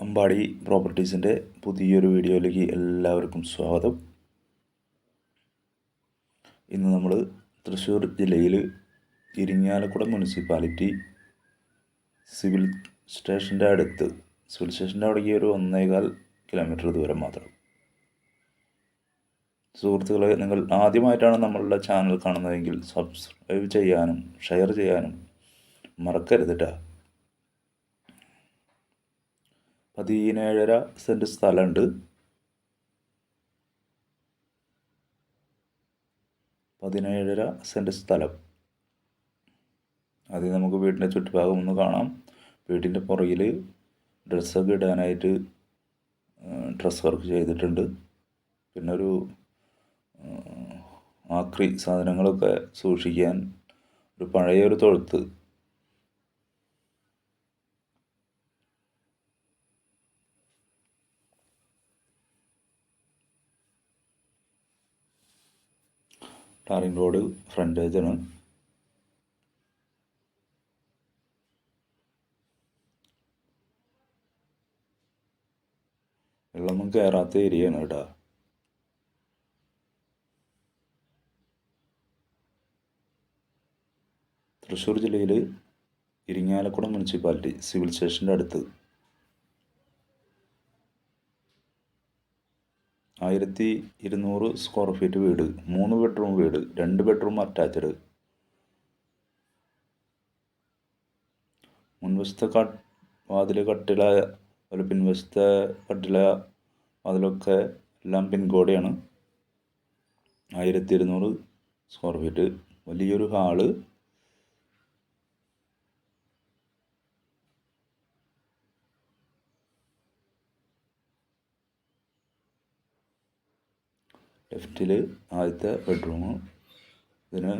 അമ്പാടി പ്രോപ്പർട്ടീസിന്റെ പുതിയൊരു വീഡിയോയിലേക്ക് എല്ലാവർക്കും സ്വാഗതം. ഇന്ന് നമ്മൾ തൃശ്ശൂർ ജില്ലയിൽ ഇരിങ്ങാലക്കുട മുനിസിപ്പാലിറ്റി സിവിൽ സ്റ്റേഷന്റെ അടുത്ത് സിവിൽ സ്റ്റേഷന്റെ അവിടേക്ക് ഒരു ഒന്നേകാൽ കിലോമീറ്റർ ദൂരം മാത്രം. സുഹൃത്തുക്കളെ നിങ്ങൾ ആദ്യമായിട്ടാണ് നമ്മളുടെ ചാനൽ കാണുന്നതെങ്കിൽ സബ്സ്ക്രൈബ് ചെയ്യാനും ഷെയർ ചെയ്യാനും മറക്കരുത് കേട്ടോ പതിനേഴര സെന്റ് സ്ഥലമുണ്ട്. പതിനേഴര സെന്റ് സ്ഥലം. അത് നമുക്ക് വീടിന്റെ ചുറ്റുഭാഗം ഒന്ന് കാണാം. വീടിന്റെ പുറകിൽ ഡ്രസ്സൊക്കെ ഇടാനായിട്ട് ഡ്രസ് വർക്ക് ചെയ്തിട്ടുണ്ട്. പിന്നെ ഒരു ആക്രി സാധനങ്ങളൊക്കെ സൂക്ഷിക്കാൻ ഒരു പഴയൊരു തൊഴുത്ത് ടാറിംഗ് റോഡ് ഫ്രണ്ട് ഫ്രണ്ടേജാണ് വെള്ളമൊന്നും കയറാത്ത ഏരിയയാണ് കേട്ടോ. തൃശ്ശൂർ ജില്ലയിൽ ഇരിങ്ങാലക്കുടം മുനിസിപ്പാലിറ്റി സിവിൽ സ്റ്റേഷന്റെ അടുത്ത് ആയിരത്തി ഇരുന്നൂറ് സ്ക്വയർ ഫീറ്റ് വീട് മൂന്ന് ബെഡ്റൂം വീട് രണ്ട് ബെഡ്റൂം അറ്റാച്ച്ഡ് മുൻവശത്തെ കട്ട് വാതിൽ കട്ടില അതുപോലെ പിൻവശത്തെ കട്ടില വാതിലൊക്കെ എല്ലാം പിൻകോടിയാണ്. ആയിരത്തി ഇരുന്നൂറ് സ്ക്വയർ ഫീറ്റ് വലിയൊരു ഹാൾ. ലെഫ്റ്റിൽ ആദ്യത്തെ ബെഡ്റൂം ഇതിന്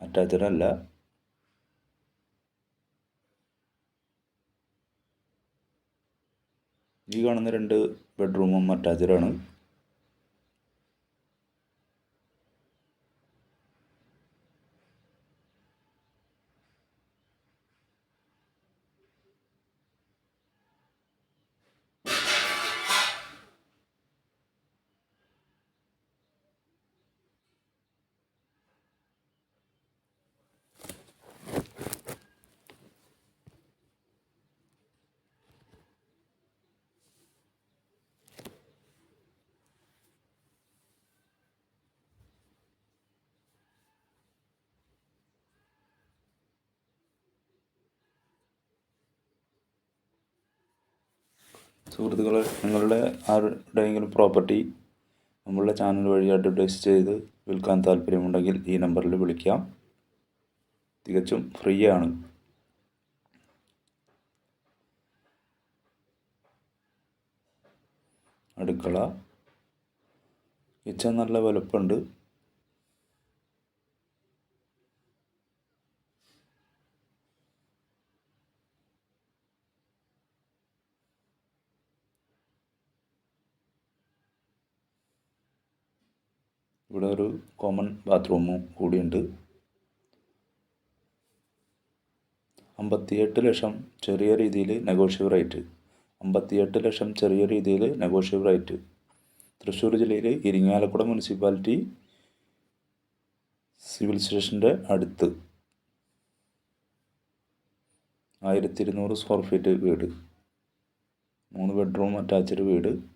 അറ്റാച്ച്ഡ് അല്ല ഈ കാണുന്ന രണ്ട് ബെഡ്റൂമും അറ്റാച്ച്ഡ് ആണ് സുഹൃത്തുക്കളെ നിങ്ങളുടെ ആരുടെയെങ്കിലും പ്രോപ്പർട്ടി നമ്മളുടെ ചാനൽ വഴി അഡ്വർടൈസ് ചെയ്ത് വിൽക്കാൻ താല്പര്യമുണ്ടെങ്കിൽ ഈ നമ്പറിൽ വിളിക്കാം. തികച്ചും ഫ്രീ ആണ്. അടുക്കള. കിച്ചൺ നല്ല വലുപ്പമുണ്ട് ഇവിടെ ഒരു കോമൺ ബാത്റൂമും കൂടിയുണ്ട്. അമ്പത്തിയെട്ട് ലക്ഷം ചെറിയ രീതിയിൽ നെഗോഷ്യബിൾ റേറ്റ് അമ്പത്തിയെട്ട് ലക്ഷം ചെറിയ രീതിയിൽ നെഗോഷ്യബിൾ റേറ്റ് തൃശ്ശൂർ ജില്ലയിൽ ഇരിങ്ങാലക്കുട മുനിസിപ്പാലിറ്റി സിവിൽ സ്റ്റേഷന്റെ അടുത്ത്. ആയിരത്തി ഇരുന്നൂറ് സ്ക്വയർ ഫീറ്റ് വീട്. മൂന്ന് ബെഡ്റൂം അറ്റാച്ച്ഡ് വീട്.